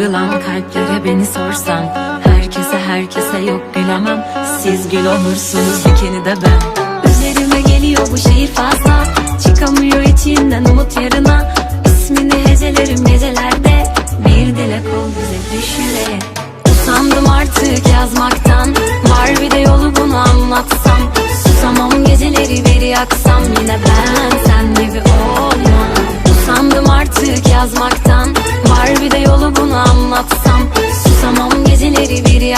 Kırılan kalplere beni sorsan Herkese herkese yok gülemem. Siz gül olursunuz dikeni de ben. Üzerime geliyor bu şehir fazla. Çıkamıyor içinden umut yarına. İsmini hecelerim gecelerde. Bir dilek ol bize düş yüreğe Usandım artık yazmaktan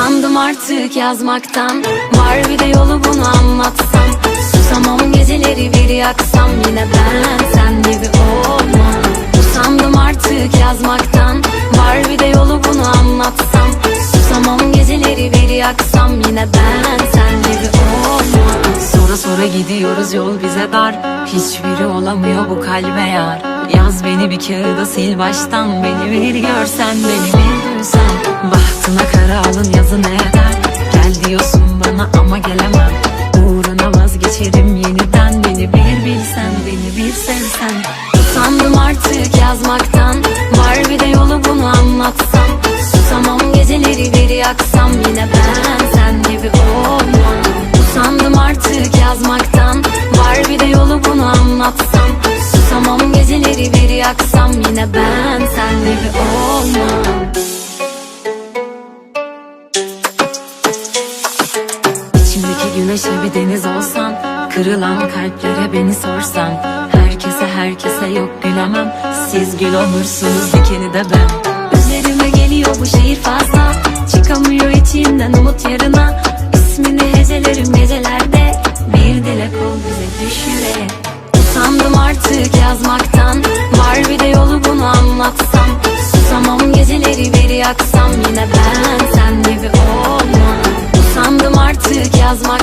Usandım artık yazmaktan. Var bir de yolu bunu anlatsam. Susamam geceleri bir yaksam. Yine ben sen gibi olmam. Usandım artık yazmaktan. Var bir de yolu bunu anlatsam. Susamam geceleri bir yaksam. Yine ben sen gibi olmam. Sonra sonra gidiyoruz yol bize dar. Hiçbiri olamıyor bu kalbe yar. Yaz beni bir kağıda sil baştan. Beni bir görsen beni bir duysan Bahtına kara alın yazı ne eder Gel diyorsun bana ama gelemem. Uğruna vazgeçerim yeniden. Beni bir bilsen beni bir sevsen. Usandım artık yazmaktan. Var bir de yolu bunu anlatsam. Susamam geceleri bir yaksam. Yine ben sen gibi olmam. Usandım artık yazmaktan. Var bir de yolu bunu anlatsam. Susamam geceleri bir yaksam. Yine ben sen gibi olmam güneşe bir deniz olsan Kırılan kalplere beni sorsan. Herkese herkese yok gülemem. Siz gül olursunuz dikeni de ben. Üzerime geliyor bu şehir fazla. Çıkamıyor içimden umut yarına. İsmini hecelerim gecelerde. Bir dilek ol bize düş yüreğe Usandım artık yazmaktan. Var bir de yolu bunu anlatsam. Susamam geceleri bir yaksam. Yine ben sen gibi olmam. Usandım artık yazmaktan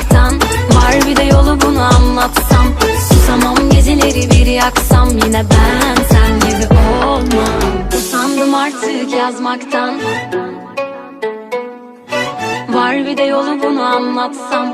Geceleri bir yaksam Yine ben sen gibi olmam. Usandım artık yazmaktan. Var bir de yolu bunu anlatsam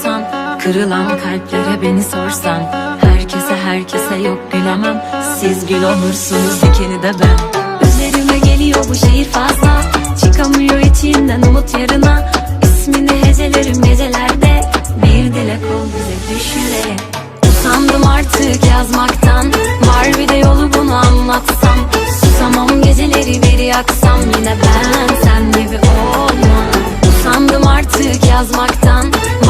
olsan Kırılan kalplere beni sorsan Herkese herkese yok gülemem Siz gül olursunuz dikeni de ben. Üzerime geliyor bu şehir fazla Çıkamıyor içimden umut yarına. İsmini hecelerim gecelerde Bir dilek ol bize düş yüreğe artık yazmaktan Var bir de yolu bunu anlatsam. Susamam geceleri bir yaksam Yine ben sen gibi olmam. Usandım artık yazmaktan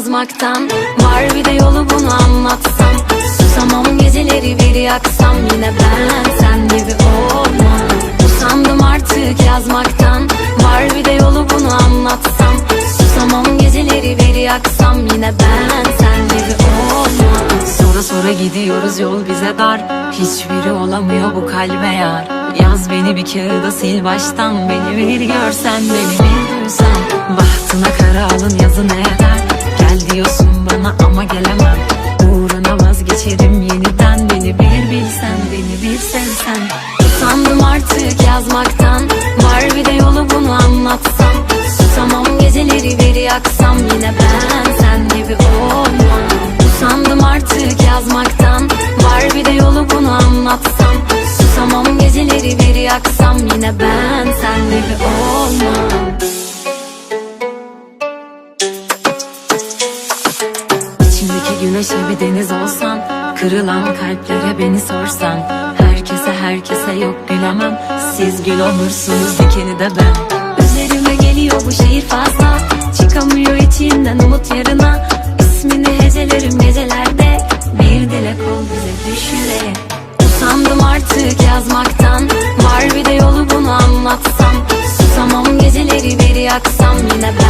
yazmaktan Var bir de yolu bunu anlatsam. Susamam geceleri bir yaksam Yine ben sen gibi olmam. Usandım artık yazmaktan Var bir de yolu bunu anlatsam. Susamam geceleri bir yaksam Yine ben sen gibi olmam. Sonra sonra gidiyoruz yol bize dar. Hiçbiri olamıyor bu kalbe yar. Yaz beni bir kağıda sil baştan. Beni bir görsen beni bir duysan. Bahtına kara alın yazı ne eder Gel diyorsun bana ama gelemem. Uğruna vazgeçerim yeniden Beni bir bilsen beni bir sevsen. Usandım artık yazmaktan Var bir de yolu bunu anlatsam. Susamam geceleri bir yaksam Yine ben sen gibi olmam. Usandım artık yazmaktan Var bir de yolu bunu anlatsam. Susamam geceleri bir yaksam Yine ben sen gibi olmam güneşe bir deniz olsan Kırılan kalplere beni sorsan Herkese herkese yok gülemem. Siz gül olursunuz dikeni de ben. Üzerime geliyor bu şehir fazla. Çıkamıyor içimden umut yarına. İsmini hecelerim gecelerde. Bir dilek ol bize düş yüreğe Usandım artık yazmaktan. Var bir de yolu bunu anlatsam. Susamam geceleri bir yaksam Yine ben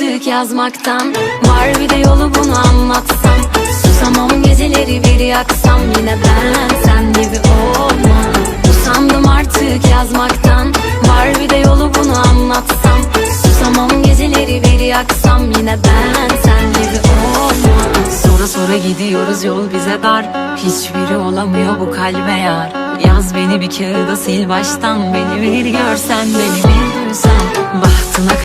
artık yazmaktan Var bir de yolu bunu anlatsam. Susamam geceleri bir yaksam Yine ben sen gibi olmam. Usandım artık yazmaktan Var bir de yolu bunu anlatsam. Susamam geceleri bir yaksam Yine ben sen gibi olmam. Sonra sonra gidiyoruz yol bize dar. Hiçbiri olamıyor bu kalbe yar. Yaz beni bir kağıda sil baştan. Beni bir görsen beni bir duysan. Bahtına